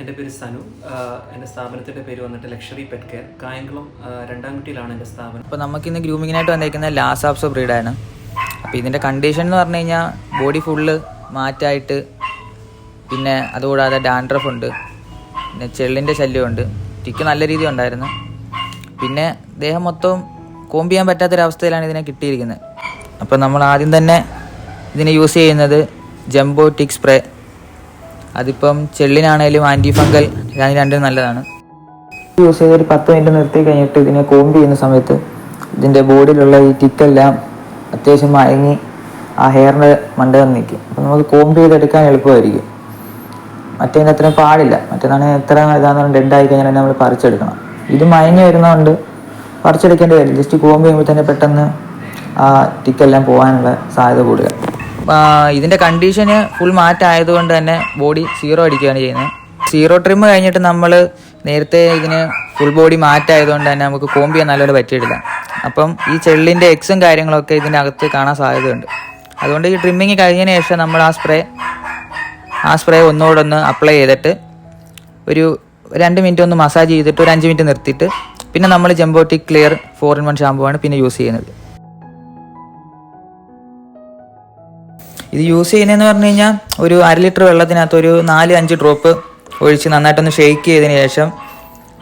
എന്റെ പേര് സനു. എന്റെ സ്ഥാപനത്തിന്റെ പേര് വന്നിട്ട് ലക്ഷറി പെറ്റ് കെയർ. കായംകുളം രണ്ടാംകുട്ടിയിലാണ് എന്റെ സ്ഥാപനം. അപ്പോൾ നമുക്കിന്ന് ഗ്രൂമിങ്ങിനായിട്ട് വന്നിരിക്കുന്നത് ലാസാപ്സോ ബ്രീഡാണ് അപ്പോൾ ഇതിന്റെ കണ്ടീഷൻ എന്ന് പറഞ്ഞു കഴിഞ്ഞാൽ ബോഡി ഫുള്ള് മാറ്റായിട്ട് പിന്നെ അതുകൂടാതെ ഡാൻഡ്രഫ് ഉണ്ട് പിന്നെ ചെള്ളിന്റെ ശല്യമുണ്ട് ടിക്ക് നല്ല രീതി ഉണ്ടായിരുന്നു. പിന്നെ ദേഹം മൊത്തം കോമ്പ് ചെയ്യാൻ പറ്റാത്തൊരവസ്ഥയിലാണ് ഇതിനെ കിട്ടിയിരിക്കുന്നത്. അപ്പോൾ നമ്മൾ ആദ്യം തന്നെ ഇതിനെ യൂസ് ചെയ്യുന്നത് ജംബോ ടിക് സ്പ്രേ അതിപ്പം ചെള്ളിനാണേലും ആന്റി ഫംഗൽ ഞാൻ രണ്ടും നല്ലതാണ്. യൂസ് ചെയ്ത് ഒരു പത്ത് മിനിറ്റ് നിർത്തി കഴിഞ്ഞിട്ട് ഇതിനെ കോമ്പ് ചെയ്യുന്ന സമയത്ത് ഇതിന്റെ ബോഡിയിലുള്ള ഈ ടിക്കെല്ലാം അത്യാവശ്യം മയങ്ങി ആ ഹെയറിന്റെ മണ്ട നിൽക്കും. അപ്പം നമുക്ക് കോമ്പ് ചെയ്തെടുക്കാൻ എളുപ്പമായിരിക്കും. മറ്റേതിന്റെ അത്രയും പാടില്ല. മറ്റേതാണ് എത്ര ഇതാന്ന് ഡെഡ് ആയി കഴിഞ്ഞാൽ നമ്മൾ പറിച്ചെടുക്കണം. ഇത് മയങ്ങി വരുന്നതുകൊണ്ട് പറിച്ചെടുക്കേണ്ടി വരും ജസ്റ്റ് കോമ്പ് ചെയ്യുമ്പോൾ തന്നെ പെട്ടെന്ന് ആ ടിക്കെല്ലാം പോകാനുള്ള സാധ്യത കൂടുതൽ ഇതിന്റെ കണ്ടീഷന് ഫുൾ മാറ്റമായതുകൊണ്ട് തന്നെ ബോഡി സീറോ അടിക്കുകയാണ് ചെയ്യുന്നത്. സീറോ ട്രിം കഴിഞ്ഞിട്ട് നമ്മൾ നേരത്തെ ഇതിന് ഫുൾ ബോഡി മാറ്റായതുകൊണ്ട് തന്നെ നമുക്ക് കോമ്പ് ചെയ്യാൻ നല്ലപോലെ പറ്റിയിട്ടില്ല. അപ്പം ഈ ചെള്ളിന്റെ എക്സും കാര്യങ്ങളൊക്കെ ഇതിന്റെ അകത്ത് കാണാൻ സാധ്യതയുണ്ട്. അതുകൊണ്ട് ഈ ട്രിമ്മിങ് കഴിഞ്ഞതിന് ശേഷം നമ്മൾ ആ സ്പ്രേ ആ സ്പ്രേ ഒന്നോടൊന്ന് ഒന്ന് അപ്ലൈ ചെയ്തിട്ട് ഒരു രണ്ട് മിനിറ്റ് ഒന്ന് മസാജ് ചെയ്തിട്ട് ഒരു അഞ്ച് മിനിറ്റ് നിർത്തിയിട്ട് പിന്നെ നമ്മൾ ജംബോട്ടിക് clear four in one shampoo ആണ് പിന്നെ യൂസ് ചെയ്യുന്നത്. ഇത് യൂസ് ചെയ്യുന്നതെന്ന് പറഞ്ഞു കഴിഞ്ഞാൽ ഒരു അര ലിറ്റർ വെള്ളത്തിനകത്ത് ഒരു നാല് അഞ്ച് ഡ്രോപ്പ് ഒഴിച്ച് നന്നായിട്ടൊന്ന് ഷെയ്ക്ക് ചെയ്തതിന് ശേഷം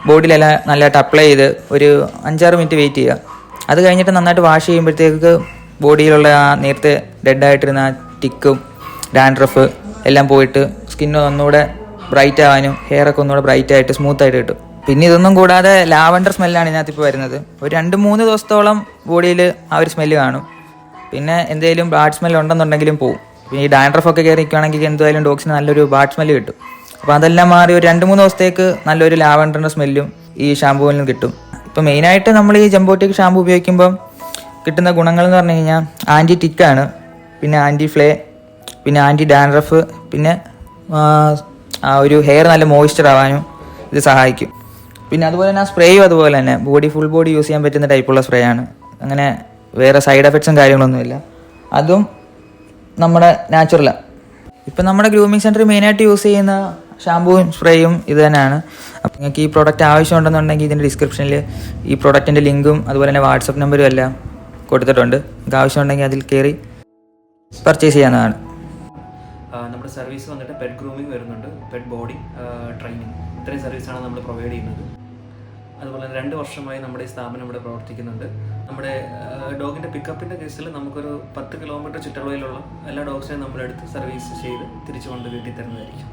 ബോഡിയിലെല്ലാം നല്ലതായിട്ട് അപ്ലൈ ചെയ്ത് ഒരു അഞ്ചാറ് മിനിറ്റ് വെയിറ്റ് ചെയ്യുക. അത് കഴിഞ്ഞിട്ട് നന്നായിട്ട് വാഷ് ചെയ്യുമ്പോഴത്തേക്ക് ബോഡിയിലുള്ള ആ നേരത്തെ ഡെഡായിട്ടിരുന്ന ആ ടിക്കും ഡാൻഡ്രഫ് എല്ലാം പോയിട്ട് സ്കിന്ന് ഒന്നുകൂടെ ബ്രൈറ്റ് ആവാനും ഹെയറൊക്കെ ഒന്നുകൂടെ ബ്രൈറ്റ് ആയിട്ട് സ്മൂത്ത് ആയിട്ട് കിട്ടും. പിന്നെ ഇതൊന്നും കൂടാതെ ലാവൻഡർ സ്മെല്ലാണ് ഇതിനകത്ത് ഇപ്പോൾ വരുന്നത്. ഒരു രണ്ട് മൂന്ന് ദിവസത്തോളം ബോഡിയിൽ ആ ഒരു സ്മെല്ല് കാണും. പിന്നെ എന്തെങ്കിലും ബാഡ് സ്മെൽ ഉണ്ടെന്നുണ്ടെങ്കിലും പോവും. പിന്നെ ഈ ഡാൻഡ്രഫ് ഒക്കെ കയറി നിൽക്കുകയാണെങ്കിൽ എന്തായാലും ഡോഗ്സിന് നല്ലൊരു ബാഡ് സ്മെല്ല് കിട്ടും. അപ്പോൾ അതെല്ലാം മാറി ഒരു രണ്ട് മൂന്ന് ദിവസത്തേക്ക് നല്ലൊരു ലാവൻഡറിന്റെ സ്മെല്ലും ഈ ഷാമ്പൂവിൽ നിന്ന് കിട്ടും. ഇപ്പോൾ മെയിനായിട്ട് നമ്മൾ ഈ ജംബോട്ടിക് ഷാമ്പൂ ഉപയോഗിക്കുമ്പം കിട്ടുന്ന ഗുണങ്ങൾ എന്ന് പറഞ്ഞു കഴിഞ്ഞാൽ ആന്റി ടിക്കാണ് പിന്നെ ആന്റി ഫ്ലേ പിന്നെ ആന്റി ഡാൻഡ്രഫ് പിന്നെ ആ, ഒരു ഹെയർ നല്ല മോയ്സ്ചർ ആവാനും ഇത് സഹായിക്കും. പിന്നെ അതുപോലെ തന്നെ സ്പ്രേയും അതുപോലെ തന്നെ. ബോഡി ഫുൾ ബോഡി യൂസ് ചെയ്യാൻ പറ്റുന്ന ടൈപ്പുള്ള സ്പ്രേ ആണ്. അങ്ങനെ വേറെ സൈഡ് എഫക്ട്സും കാര്യങ്ങളൊന്നുമില്ല. അതും നമ്മുടെ നാച്ചുറലാണ് ഇപ്പം നമ്മുടെ ഗ്രൂമിങ് സെന്റർ മെയിനായിട്ട് യൂസ് ചെയ്യുന്ന ഷാമ്പൂവും സ്പ്രേയും ഇത് തന്നെയാണ്. അപ്പം നിങ്ങൾക്ക് ഈ പ്രോഡക്റ്റ് ആവശ്യമുണ്ടെന്നുണ്ടെങ്കിൽ ഇതിന്റെ ഡിസ്ക്രിപ്ഷനിൽ ഈ പ്രോഡക്റ്റിന്റെ ലിങ്കും അതുപോലെ തന്നെ വാട്സപ്പ് നമ്പറും എല്ലാം കൊടുത്തിട്ടുണ്ട്. നിങ്ങൾക്ക് ആവശ്യമുണ്ടെങ്കിൽ അതിൽ കയറി പർച്ചേസ് ചെയ്യാവുന്നതാണ്. നമ്മുടെ സർവീസ് വന്നിട്ട് പെറ്റ് ഗ്രൂമിംഗ് വരുന്നുണ്ട് പെറ്റ് ബോഡി ട്രെയിനിങ് ഇത്രയും സർവീസാണ് നമ്മൾ പ്രൊവൈഡ് ചെയ്യുന്നത്. തന്നെ രണ്ട് വർഷമായി നമ്മുടെ ഈ സ്ഥാപനം ഇവിടെ പ്രവർത്തിക്കുന്നുണ്ട്. നമ്മുടെ ഡോഗിന്റെ പിക്കപ്പിന്റെ കേസിൽ നമുക്കൊരു പത്ത് കിലോമീറ്റർ ചുറ്റളവിലുള്ള എല്ലാ ഡോഗ്സിനെയും നമ്മളെടുത്ത് സർവീസ് ചെയ്ത് തിരിച്ചു കൊണ്ട് വീട്ടിൽ തരുന്നതായിരിക്കും.